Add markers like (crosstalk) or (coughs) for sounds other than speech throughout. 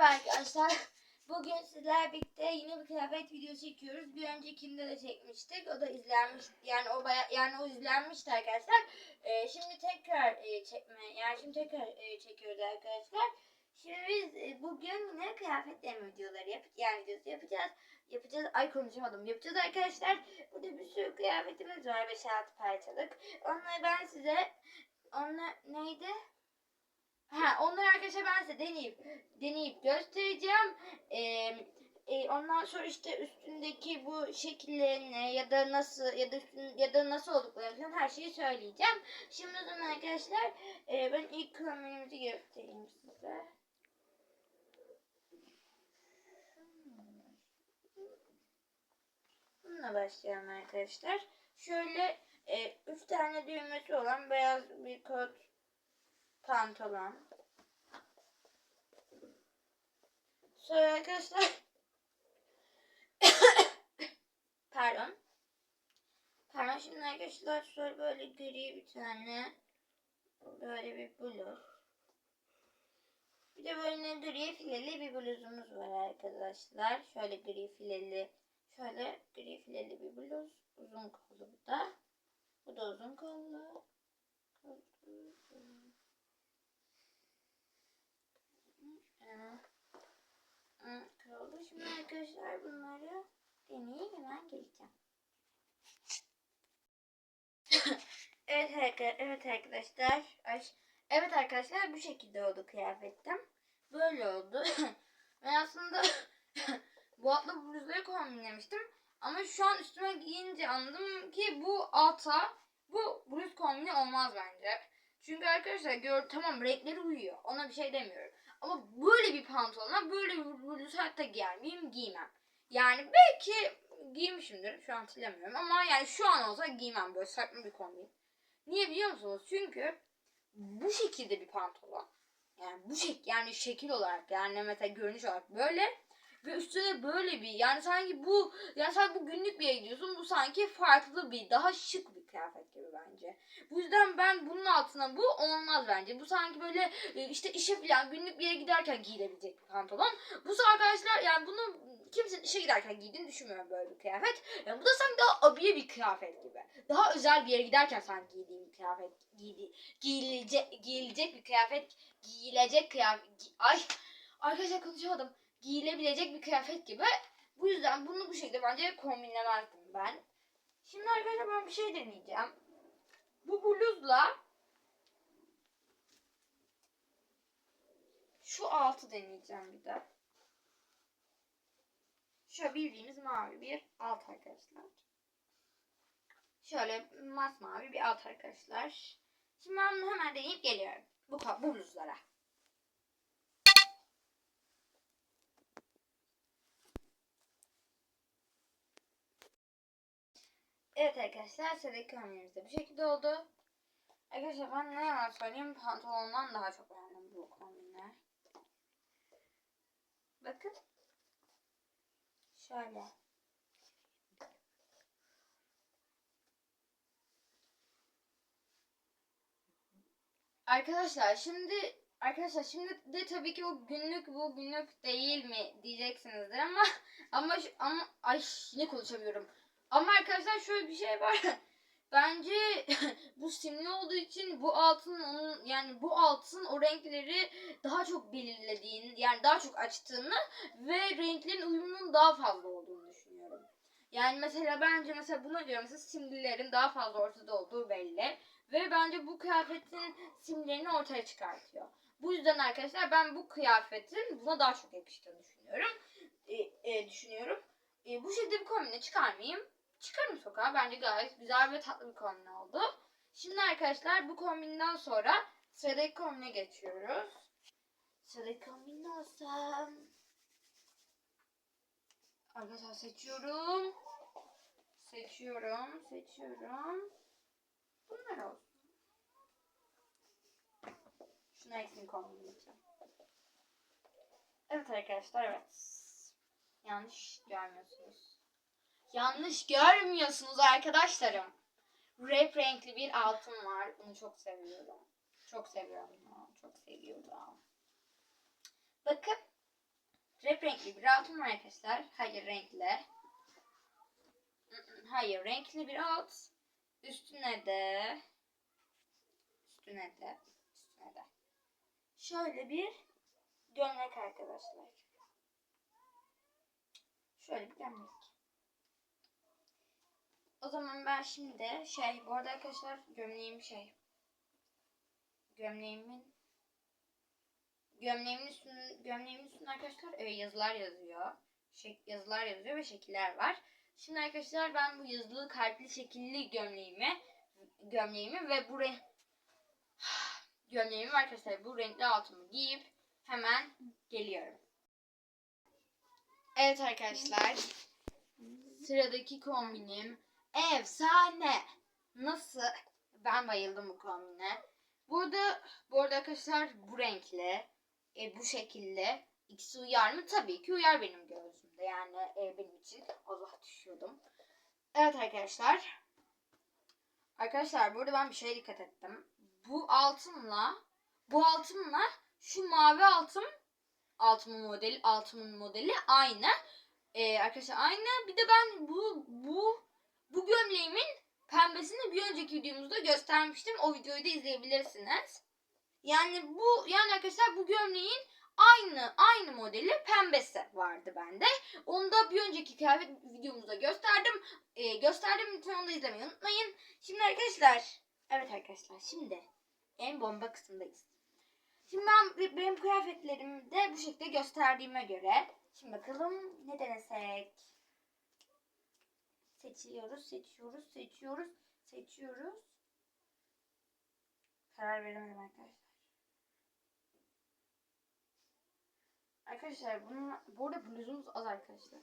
Merhaba arkadaşlar. Bugün sizler birlikte yeni bir kıyafet videosu çekiyoruz. Bir öncekinde de çekmiştik. O da izlenmiş. Yani o baya, yani o izlenmişti arkadaşlar. Ee, şimdi tekrar e, çekme yani şimdi tekrar e, çekiyoruz arkadaşlar. Şimdi biz e, bugün yine kıyafetleme videoları yap yani videosu yapacağız. Yapacağız. Ay konuşamadım. Yapacağız arkadaşlar. Burada bir sürü kıyafetimiz var. 5-6 parçalık. Onları ben size onlar neydi? Ha, onları arkadaşlar ben size deneyip deneyip göstereceğim. Ee, e, ondan sonra işte üstündeki bu şekillerini ya da nasıl ya da üstün, ya da nasıl olduklarını her şeyi söyleyeceğim. Şimdi o zaman arkadaşlar e, ben ilk kombinimizi göstereyim size. Bununla başlayalım arkadaşlar. Şöyle e, üç tane düğmesi olan beyaz bir kot pantolon. Sonra arkadaşlar (coughs) pardon. Pardon şimdi arkadaşlar şöyle böyle gri bir tane böyle bir bluz. Bir de böyle gri fileli bir bluzumuz var arkadaşlar. Şöyle gri fileli şöyle gri fileli bir bluz. Uzun kollu bu da. Bu da uzun kollu. Kaldı. Şimdi arkadaşlar bunları deneyip hemen geleceğim. (coughs) evet, arkadaşlar, evet arkadaşlar. Evet arkadaşlar bu şekilde oldu kıyafetim. Böyle oldu. (coughs) ben aslında (coughs) bu atlı bluzları kombinlemiştim. Ama şu an üstüme giyince anladım ki bu alta bu bluz kombini olmaz bence. Çünkü arkadaşlar gör tamam renkleri uyuyor. Ona bir şey demiyorum. Ama böyle bir pantolona böyle bir bluz hayatta giyer miyim? Giymem. Yani belki giymişimdir. Şu an hatırlamıyorum. Ama yani şu an olsa giymem böyle saçma bir kombin. Niye biliyor musunuz? Çünkü bu şekilde bir pantolon. Yani bu şek yani şekil olarak yani mesela görünüş olarak böyle ve üstüne böyle bir yani sanki bu yani sanki bu günlük bir yere gidiyorsun bu sanki farklı bir daha şık bir kıyafet gibi bence. Bu yüzden ben bunun altına bu olmaz bence. Bu sanki böyle e, işte işe falan günlük bir yere giderken giyilebilecek bir pantolon. Bu arkadaşlar yani bunu kimsenin işe giderken giydiğini düşünmüyorum böyle bir kıyafet. Yani bu da sanki daha abiye bir kıyafet gibi. Daha özel bir yere giderken sanki giydiğim bir kıyafet giydi, giyilecek, giyilecek bir kıyafet giyilecek kıyafet gi- ay arkadaşlar konuşamadım giyilebilecek bir kıyafet gibi. Bu yüzden bunu bu şekilde bence kombinlemezdim ben. Şimdi arkadaşlar ben bir şey deneyeceğim. Bu bluzla şu altı deneyeceğim bir de. Şöyle bildiğimiz mavi bir alt arkadaşlar. Şöyle masmavi bir alt arkadaşlar. Şimdi ben bunu hemen deneyip geliyorum. Bu, bu bluzlara. Evet arkadaşlar sıradaki kombinimiz de bu şekilde oldu. Arkadaşlar ben ne yalan söyleyeyim pantolondan daha çok beğendim bu kombinler. Bakın. Şöyle. Arkadaşlar şimdi arkadaşlar şimdi de tabii ki bu günlük bu günlük değil mi diyeceksinizdir ama (laughs) ama şu- ama ay ne konuşamıyorum. Ama arkadaşlar şöyle bir şey var. (laughs) Bence (laughs) bu simli olduğu için bu altın onun yani bu altın o renkleri daha çok belirlediğini yani daha çok açtığını ve renklerin uyumunun daha fazla olduğunu düşünüyorum. Yani mesela bence mesela buna göre mesela simlilerin daha fazla ortada olduğu belli. Ve bence bu kıyafetin simlerini ortaya çıkartıyor. Bu yüzden arkadaşlar ben bu kıyafetin buna daha çok yakıştığını düşünüyorum. E, e, düşünüyorum. E, bu şekilde bir kombine çıkar mıyım? Çıkarım sokağa. Bence gayet güzel ve tatlı bir kombin oldu. Şimdi arkadaşlar bu kombinden sonra sıradaki kombine geçiyoruz. Sıradaki kombin olsam? Arkadaşlar seçiyorum. Seçiyorum. Seçiyorum. Bunlar olsun. Şuna eksin kombinleyeceğim. Evet arkadaşlar evet. Yanlış görmüyorsunuz. Yanlış görmüyorsunuz arkadaşlarım. Rap renkli bir altın var. Bunu çok seviyorum. Çok seviyorum. Çok seviyorum. Bakın. bir altım var arkadaşlar. Hayır renkli. Hayır renkli bir alt. Üstüne de üstüne de üstüne de şöyle bir gömlek arkadaşlar. Şöyle bir gömlek. O zaman ben şimdi şey bu arada arkadaşlar gömleğim şey gömleğimin gömleğimin üstünde gömleğimin üstünde arkadaşlar e, yazılar yazıyor. Şek, yazılar yazıyor ve şekiller var. Şimdi arkadaşlar ben bu yazılı kalpli şekilli gömleğimi gömleğimi ve buraya (sighs) gömleğimi arkadaşlar bu renkli altımı giyip hemen geliyorum. Evet arkadaşlar. Sıradaki kombinim efsane. Nasıl? Ben bayıldım bu kombine. Burada bu arada arkadaşlar bu renkli, e, bu şekilde ikisi uyar mı? Tabii ki uyar benim gözümde. Yani e, benim için Allah düşüyordum. Evet arkadaşlar. Arkadaşlar burada ben bir şeye dikkat ettim. Bu altınla bu altınla şu mavi altın altımın modeli altımın modeli aynı. Ee, arkadaşlar aynı. Bir de ben bu bu bu gömleğimin pembesini bir önceki videomuzda göstermiştim. O videoyu da izleyebilirsiniz. Yani bu yani arkadaşlar bu gömleğin aynı aynı modeli pembesi vardı bende. Onu da bir önceki kıyafet videomuzda gösterdim. Ee, gösterdim lütfen onu da izlemeyi unutmayın. Şimdi arkadaşlar evet arkadaşlar şimdi en bomba kısımdayız. Şimdi ben benim kıyafetlerimi de bu şekilde gösterdiğime göre şimdi bakalım ne denesek. Seçiyoruz, seçiyoruz, seçiyoruz, seçiyoruz. Karar veremedim arkadaşlar. Arkadaşlar bunun, bu arada bluzumuz az arkadaşlar.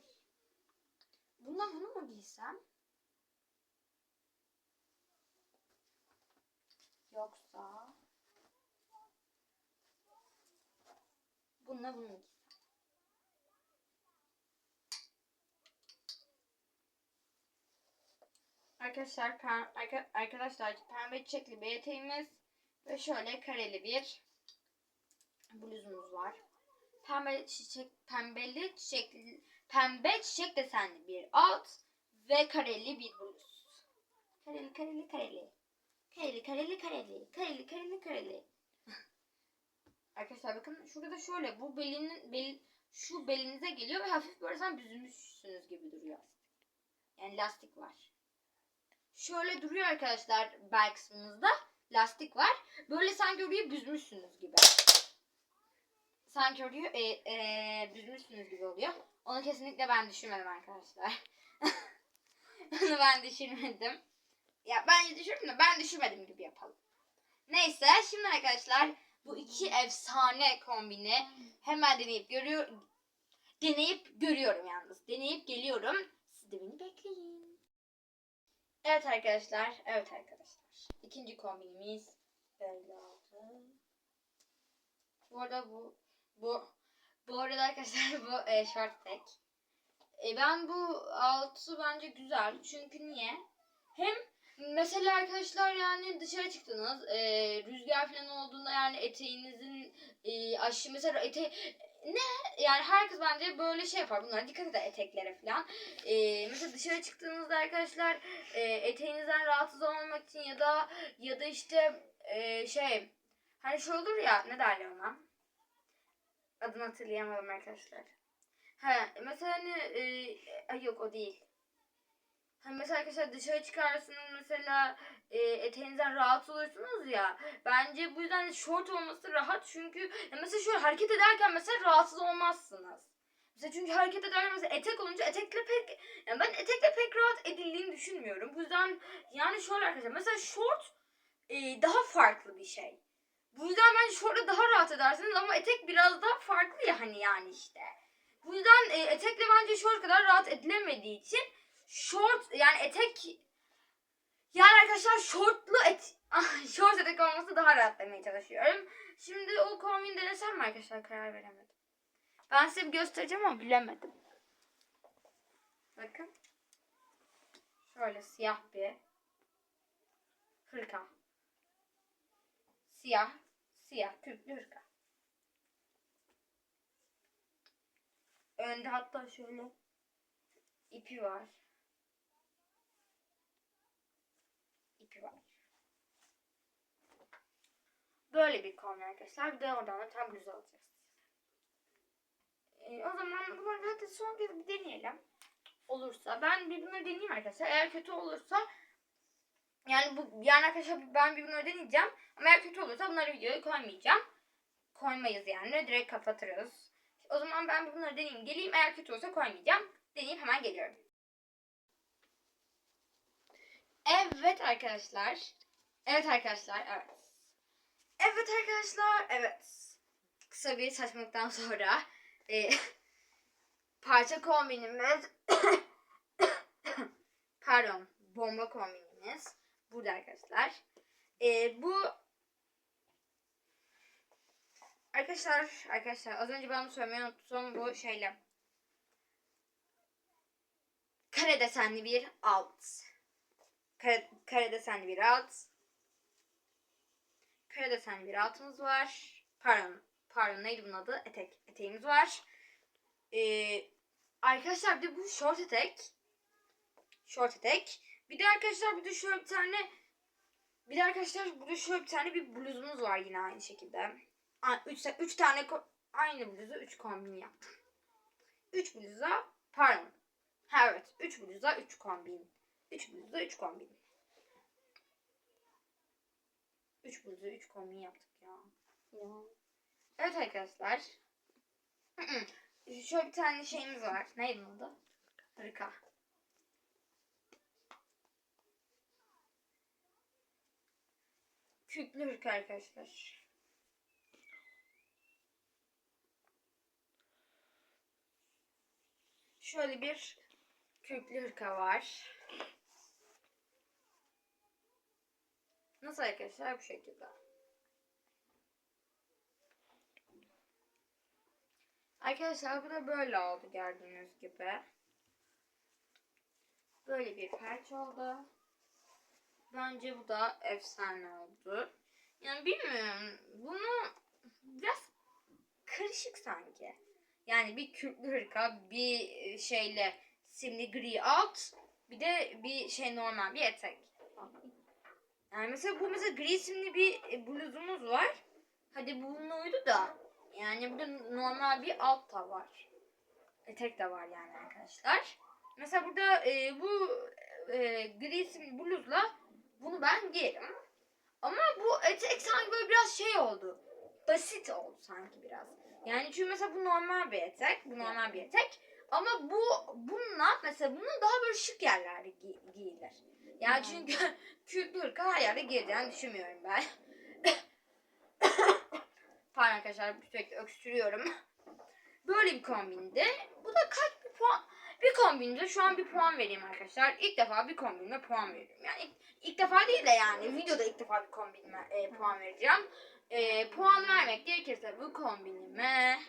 Bundan bunu mu giysem? Yoksa bununla bunu giysem? Arkadaşlar pem, arka, arkadaşlar pembe çiçekli bir eteğimiz ve şöyle kareli bir bluzumuz var. Pembe çiçek pembeli çiçekli pembe çiçek desenli bir alt ve kareli bir bluz. Kareli kareli kareli. Kareli kareli kareli. Kareli kareli kareli. (laughs) Arkadaşlar bakın şurada da şöyle bu belinin bel, şu belinize geliyor ve hafif böyle sen büzülmüşsünüz gibi duruyor. Yani lastik var. Şöyle duruyor arkadaşlar bel kısmımızda. Lastik var. Böyle sanki orayı büzmüşsünüz gibi. Sanki orayı e, e, büzmüşsünüz gibi oluyor. Onu kesinlikle ben düşünmedim arkadaşlar. (laughs) Onu ben düşünmedim. Ya ben düşünmedim de ben düşünmedim gibi yapalım. Neyse şimdi arkadaşlar bu iki efsane kombini hemen deneyip görüyor deneyip görüyorum yalnız. Deneyip geliyorum. Siz de beni bekleyin. Evet arkadaşlar. Evet arkadaşlar. İkinci kombinimiz böyle oldu. Bu arada bu bu bu arada arkadaşlar bu e, short tek. E, ben bu altı bence güzel. Çünkü niye? Hem mesela arkadaşlar yani dışarı çıktınız. E, rüzgar falan olduğunda yani eteğinizin e, aşı mesela ete ne yani herkes bence böyle şey yapar. Bunlara dikkat eder eteklere falan. E, mesela dışarı çıktığınızda arkadaşlar e, eteğinizden rahatsız olmamak için ya da ya da işte e, şey hani şey olur ya ne derler ona? Adını hatırlayamadım arkadaşlar. He, mesela hani e, yok o değil. Hani mesela arkadaşlar dışarı çıkarsınız mesela e, eteğinizden rahatsız olursunuz ya. Bence bu yüzden şort olması rahat çünkü mesela şöyle hareket ederken mesela rahatsız olmazsınız. Mesela çünkü hareket ederken mesela etek olunca etekle pek yani ben etekle pek rahat edildiğini düşünmüyorum. Bu yüzden yani şöyle arkadaşlar mesela şort e, daha farklı bir şey. Bu yüzden bence şortla daha rahat edersiniz ama etek biraz daha farklı ya hani yani işte. Bu yüzden e, etekle bence şort kadar rahat edilemediği için şort yani etek yani arkadaşlar şortlu et ah, şort etek olması daha rahat demeye çalışıyorum. Şimdi o kombin denesem mi arkadaşlar karar veremedim. Ben size göstereceğim ama bilemedim. Bakın. Şöyle siyah bir hırka. Siyah, siyah kürklü hırka. Ön Önde hatta şöyle ipi var. İpi var. Böyle bir kombin arkadaşlar. Bir de oradan da tam güzel alacağız. Ee, o zaman bunları hadi son kez bir deneyelim. Olursa. Ben bir bunları deneyeyim arkadaşlar. Eğer kötü olursa yani bu yani arkadaşlar ben bir bunları deneyeceğim. Ama eğer kötü olursa bunları videoya koymayacağım. Koymayız yani. Direkt kapatırız. O zaman ben bunları deneyeyim. Geleyim. Eğer kötü olursa koymayacağım. Deneyeyim hemen geliyorum. Evet arkadaşlar. Evet arkadaşlar. Evet. Evet arkadaşlar. Evet. Kısa bir saçmalıktan sonra e, (laughs) parça kombinimiz (coughs) pardon bomba kombinimiz burada arkadaşlar. E, bu arkadaşlar arkadaşlar az önce ben söylemeyi unuttum bu şeyle kare desenli bir alt kare, kare desenli bir alt kare desenli bir altımız var pardon pardon neydi bunun adı etek eteğimiz var ee, arkadaşlar bir de bu short etek short etek bir de arkadaşlar bir de şöyle bir tane bir de arkadaşlar burada şöyle bir tane bir bluzumuz var yine aynı şekilde. Üç, üç tane aynı bluzu üç kombin yaptım. Üç bluza pardon. Ha evet. Üç bluza üç kombin. Üç bluza üç kombin. Üç bluza üç kombin yaptık ya. ya. Evet arkadaşlar. Şöyle bir tane şeyimiz var. Neydi adı? Hırka. Küklü hırka arkadaşlar. Şöyle bir köklü hırka var. Nasıl arkadaşlar? Bu şekilde. Arkadaşlar bu da böyle oldu gördüğünüz gibi. Böyle bir perç oldu. Bence bu da efsane oldu. Yani bilmiyorum. Bunu biraz karışık sanki. Yani bir kürklü hırka, bir şeyle simli gri alt, bir de bir şey normal bir etek. Yani mesela bu mesela gri simli bir bluzumuz var. Hadi bununla uydu da. Yani burada normal bir alt da var. Etek de var yani arkadaşlar. Mesela burada e, bu e, gri simli bluzla bunu ben giyerim. Ama bu etek sanki böyle biraz şey oldu. Basit oldu sanki biraz. Yani çünkü mesela bu normal bir etek. Bu normal bir etek. Ama bu bununla mesela bunun daha böyle şık yerlerde gi- giyilir. Yani çünkü (laughs) küçük hırka her yerde giyeceğini düşünmüyorum ben. (coughs) Pardon arkadaşlar sürekli öksürüyorum. Böyle bir kombindi. Bu da kaç bir puan? Bir kombinde şu an bir puan vereyim arkadaşlar. İlk defa bir kombinime puan veriyorum. Yani ilk, ilk defa değil de yani videoda ilk defa bir kombinime e, puan vereceğim. E, puan vermek gerekirse bu kombinime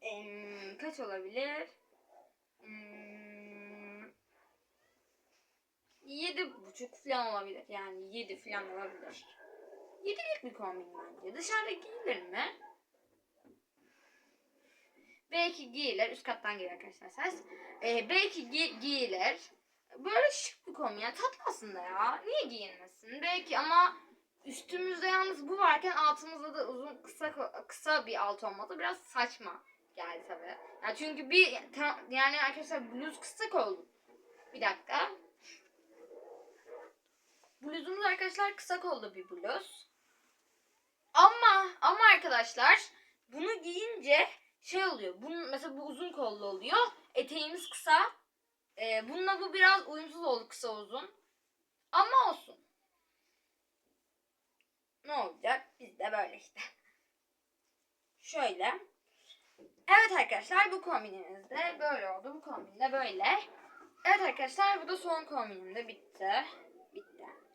em, kaç olabilir? Hmm, yedi buçuk falan olabilir. Yani yedi falan olabilir. Yedilik bir kombin bence. Dışarıda giyilir mi? Belki giyilir. Üst kattan geliyor arkadaşlar ses. Ee, belki gi- giyilir. Böyle şık bir kombin. Yani tatlı aslında ya. Niye giyinmesin? Belki ama üstümüzde yalnız bu varken altımızda da uzun kısa kısa bir alt olması biraz saçma geldi tabii. Yani çünkü bir yani arkadaşlar bluz kısa kollu. Bir dakika. Bluzumuz arkadaşlar kısa kollu bir bluz. Ama ama arkadaşlar bunu giyince şey oluyor. Bunun mesela bu uzun kollu oluyor. Eteğimiz kısa. Ee, bununla bu biraz uyumsuz oldu kısa uzun. Ama olsun. Ne olacak? Biz de böyle işte. Şöyle. Evet arkadaşlar bu kombinimiz de böyle oldu. Bu kombin de böyle. Evet arkadaşlar bu da son kombinim de bitti. Bitti.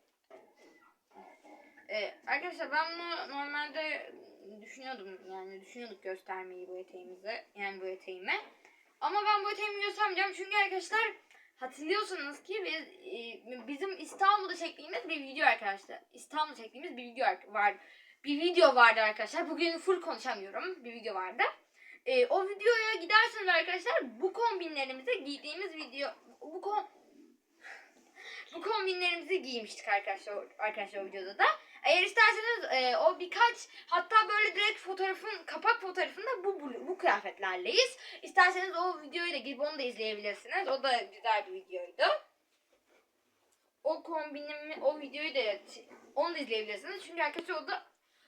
Ee, arkadaşlar ben bunu normalde düşünüyordum yani düşünüyorduk göstermeyi bu eteğimizi yani bu eteğimi. Ama ben bu eteğimi göstermeyeceğim çünkü arkadaşlar hatırlıyorsanız ki biz, e, bizim İstanbul'da çektiğimiz bir video arkadaşlar. İstanbul'da çektiğimiz bir video ar- var. Bir video vardı arkadaşlar. Bugün full konuşamıyorum. Bir video vardı. e, o videoya giderseniz arkadaşlar bu kombinlerimize giydiğimiz video bu kom (laughs) bu kombinlerimizi giymiştik arkadaşlar arkadaşlar o videoda da. Eğer isterseniz e, o birkaç hatta böyle direkt fotoğrafın kapak fotoğrafında bu, bu bu kıyafetlerleyiz. İsterseniz o videoyu da gidip onu da izleyebilirsiniz. O da güzel bir videoydu. O kombinimi o videoyu da onu da izleyebilirsiniz. Çünkü arkadaşlar orada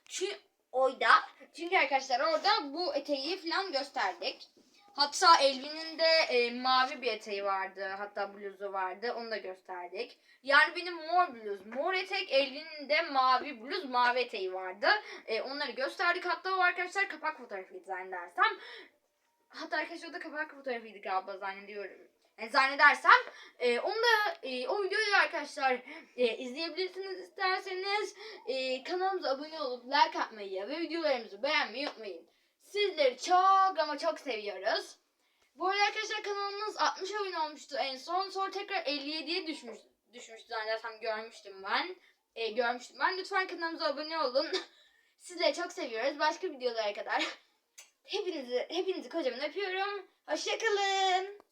çünkü oyda çünkü arkadaşlar orada bu eteği falan gösterdik. Hatta Elvin'in de e, mavi bir eteği vardı. Hatta bluzu vardı. Onu da gösterdik. Yani benim mor bluz, mor etek, Elvin'in de mavi bluz, mavi eteği vardı. E, onları gösterdik. Hatta o arkadaşlar kapak fotoğrafıydı zannedersem. Hatta arkadaşlar da kapak fotoğrafıydı galiba zannediyorum. E, zannedersem. E, onu da e, o videoyu da arkadaşlar e, izleyebilirsiniz isterseniz. E, kanalımıza abone olup like atmayı ve videolarımızı beğenmeyi unutmayın. Sizleri çok ama çok seviyoruz. Bu arada arkadaşlar kanalımız 60 abone olmuştu en son. Sonra tekrar 57'ye düşmüş, düşmüştü zannedersem görmüştüm ben. E, görmüştüm ben. Lütfen kanalımıza abone olun. (laughs) Sizleri çok seviyoruz. Başka videolara kadar. (laughs) Hepinizi, hepinizi kocaman öpüyorum. Hoşçakalın.